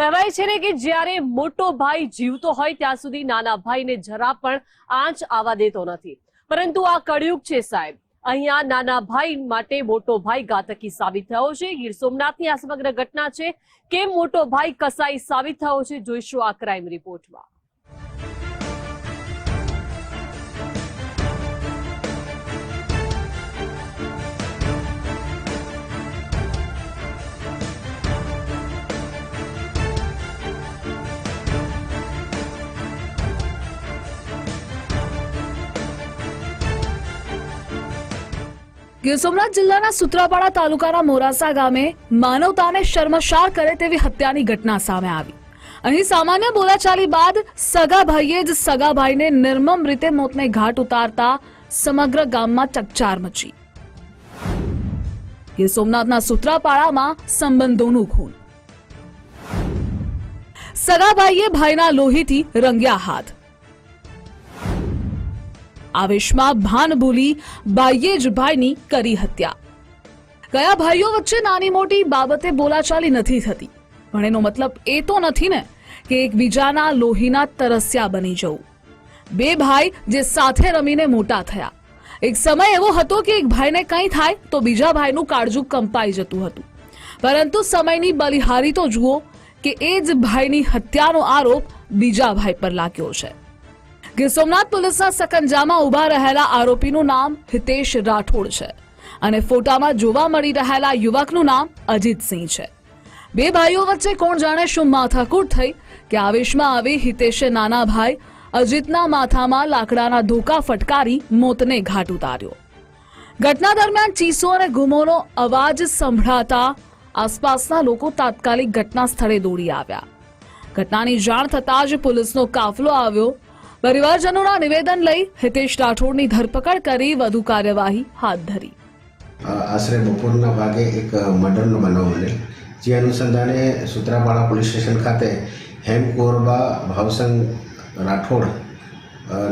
કહેવાય છે ને કે જ્યારે મોટો ભાઈ જીવતો હોય ત્યાં સુધી નાના ભાઈને જરા પણ આંચ આવવા દેતો નથી. પરંતુ આ કળિયુગ છે સાહેબ. અહીંયા નાના ભાઈ માટે મોટો ભાઈ ઘાતકી સાબિત થયો છે. ગીર સોમનાથની આ સમગ્ર ઘટના છે. કેમ મોટો ભાઈ કસાઈ સાબિત થયો છે? જોઈશું આ ક્રાઇમ રિપોર્ટમાં. ગીર જિલ્લાના સુત્રાપાડા તાલુકાના મોરાસા ગામે માનવતાને શર્મશાર કરે તેવી હત્યાની ઘટના સામે આવી. અહીં સામાન્ય બોલાચાલી બાદ સગા જ સગા નિર્મમ રીતે મોતને ઘાટ ઉતારતા સમગ્ર ગામમાં ચકચાર મચી. ગીર સોમનાથના સુત્રાપાડામાં સંબંધોનું ખૂન. સગા ભાઈએ ભાઈના લોહીથી રંગ્યા હાથ. આવેશમાં ભાન ભૂલી ભાઈએ જ ભાઈની કરી હત્યા. કયા ભાઈઓ વચ્ચે નાની મોટી બાબતે બોલાચાલી નથી થતી. પણ એનો મતલબ એ તો નથી ને કે એકબીજાના લોહીના તરસ્યા બની જવું. બે ભાઈ જે સાથે રમીને મોટા થયા. એક સમય એવો હતો કે એક ભાઈને કંઈ થાય તો બીજા ભાઈનું કાળજું કંપાઈ જતું હતું. પરંતુ સમયની બલિહારી તો જુઓ કે એ જ ભાઈની હત્યાનો આરોપ બીજા ભાઈ પર લાગ્યો છે. ગીર સોમનાથ પોલીસના સકંજામાં ઊભા રહેલા આરોપીનું નામ હિતેશ રાઠોડ છે અને ફોટામાં જોવા મળી રહેલા યુવકનું નામ અજીતસિંહ છે. બે ભાઈઓ વચ્ચે કોણ જાણે શું માથાકૂટ થઈ કે આવેશમાં આવી હિતેશે નાના ભાઈ અજીતના માથામાં લાકડાના ધોકા ફટકારી મોતને ઘાટ ઉતાર્યો. ઘટના દરમિયાન ચીસો અને ગુમોનો અવાજ સંભળાતા આસપાસના લોકો તાત્કાલિક ઘટના સ્થળે દોડી આવ્યા. ઘટનાની જાણ થતાં જ પોલીસનો કાફલો આવ્યો પરિવારજનોના નિવેદન લઈ હિતેશ રાઠોડની ધરપકડ કરી વધુ કાર્યવાહી હાથ ધરી. આશરે બપોરના ભાગે એક મર્ડરનો બનાવ બને જે અનુસંધાને સુત્રાપાડા પોલીસ સ્ટેશન ખાતે હેમ કોરબા ભાવસંગ રાઠોડ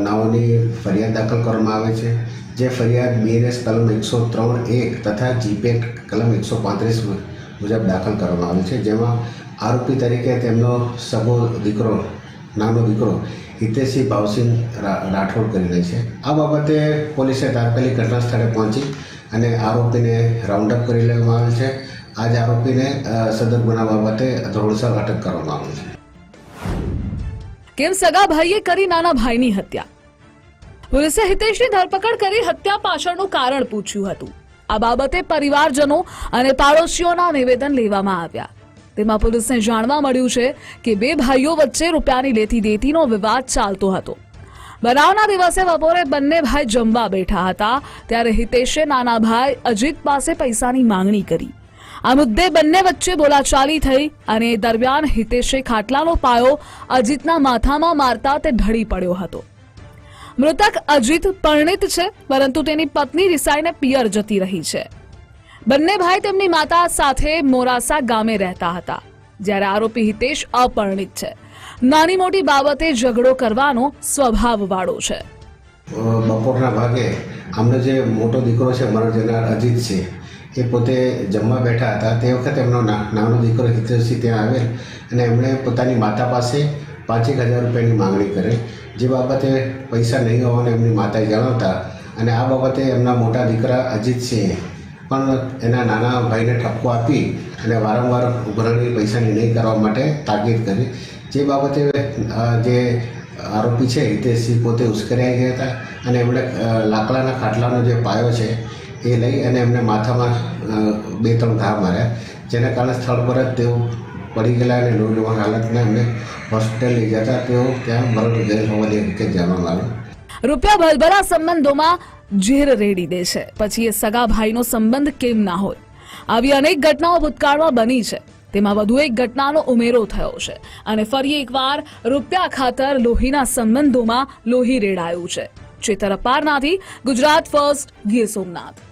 નાઓની ફરિયાદ દાખલ કરવામાં આવે છે. જે ફરિયાદ બીએનએસ કલમ એકસો ત્રણ એક તથા જીપેક કલમ એકસો પાંત્રીસ મુજબ દાખલ કરવામાં આવે છે. જેમાં આરોપી તરીકે તેમનો સગો દીકરો, નાનો દીકરો હિતેશી ભાવસિંહ રાઠોડ રાઠોડ કરીને છે. આ બાબતે પોલીસે તાત્કાલિક ઘટના સ્થળે પહોંચી અને આરોપીને રાઉન્ડ અપ કરી લેવામાં આવેલ છે. આ જ આરોપીને સદર ગુના બાબતે ધોળસર અટક કરવામાં આવેલ છે. કેમ સગા ભાઈએ કરી નાના ભાઈની હત્યા? પોલીસે હિતેશની ધરપકડ કરી હત્યા પાછળનું કારણ પૂછ્યું હતું. આ બાબતે પરિવારજનો અને પાડોશીઓના નિવેદન લેવામાં આવ્યા. તેમાં પોલીસને જાણવા મળ્યું છે કે બે ભાઈઓ વચ્ચે રૂપિયાની લેતી દેતીનો વિવાદ ચાલતો હતો. બનાવના દિવસે બપોરે બંને ભાઈ જમવા બેઠા હતા. ત્યારે હિતેશે નાના ભાઈ અજીત પાસે પૈસાની માંગણી કરી. આ મુદ્દે બંને વચ્ચે બોલાચાલી થઈ અને દરમિયાન હિતેશે ખાટલાનો પાયો અજીતના માથામાં મારતા તે ઢળી પડ્યો હતો. મૃતક અજીત પરણિત છે, પરંતુ તેની પત્ની રિસાઈને પિયર જતી રહી છે. બંને ભાઈ તેમની માતા સાથે મોરાસા ગામે રહેતા હતા, જ્યારે આરોપી હિતેશ અપરિણિત છે. નાની મોટી બાબતે ઝઘડો કરવાનો સ્વભાવ વાળો છે. બપોરના ભાગે આમનો જે મોટો દીકરો છે, અમારો જેના અજીત છે, એ પોતે જમવા બેઠા હતા. તે વખતે એમનો નાનો દીકરો હિતેશજી ત્યાં આવેલ અને એમણે પોતાની માતા પાસે પાંચેક હજાર રૂપિયાની માંગણી કરે. જે બાબતે પૈસા નહીં હોવાનું એમની માતાએ જણાવતા અને આ બાબતે એમના મોટા દીકરા અજીતસિંહે પણ એના નાના ભાઈને ઠપકો આપી અને વારંવાર ઉઘરાણી પૈસાની નહીં કરવા માટે તાકીદ કરી. જે બાબતે જે આરોપી છે, હિતેશસિંહ પોતે ઉશ્કેરાઈ ગયા હતા અને એમણે લાકડાના ખાટલાનો જે પાયો છે એ લઈ અને એમને માથામાં બે ત્રણ ઘા માર્યા. જેના કારણે સ્થળ પર જ તેઓ પડી ગયેલા અને લોહીમાં હાલતમાં એમને હોસ્પિટલ લઈ જતા તેઓ ત્યાં મરણ ગયેલ હોવાની હકીકત જાણવામાં આવ્યું રૂપિયા ભલભલા સંબંધોમાં ઝેર રેડી દે છે. પછી એ સગા ભાઈનો સંબંધ કેમ ના હોય? આવી અનેક ઘટનાઓ ભૂતકાળમાં બની છે. તેમાં વધુ એક ઘટનાનો ઉમેરો થયો છે અને ફરી એકવાર રૂપિયા ખાતર લોહીના સંબંધોમાં લોહી રેડાયું છે. ચેતર અપારનાથી ગુજરાત ફર્સ્ટ ગીર સોમનાથ.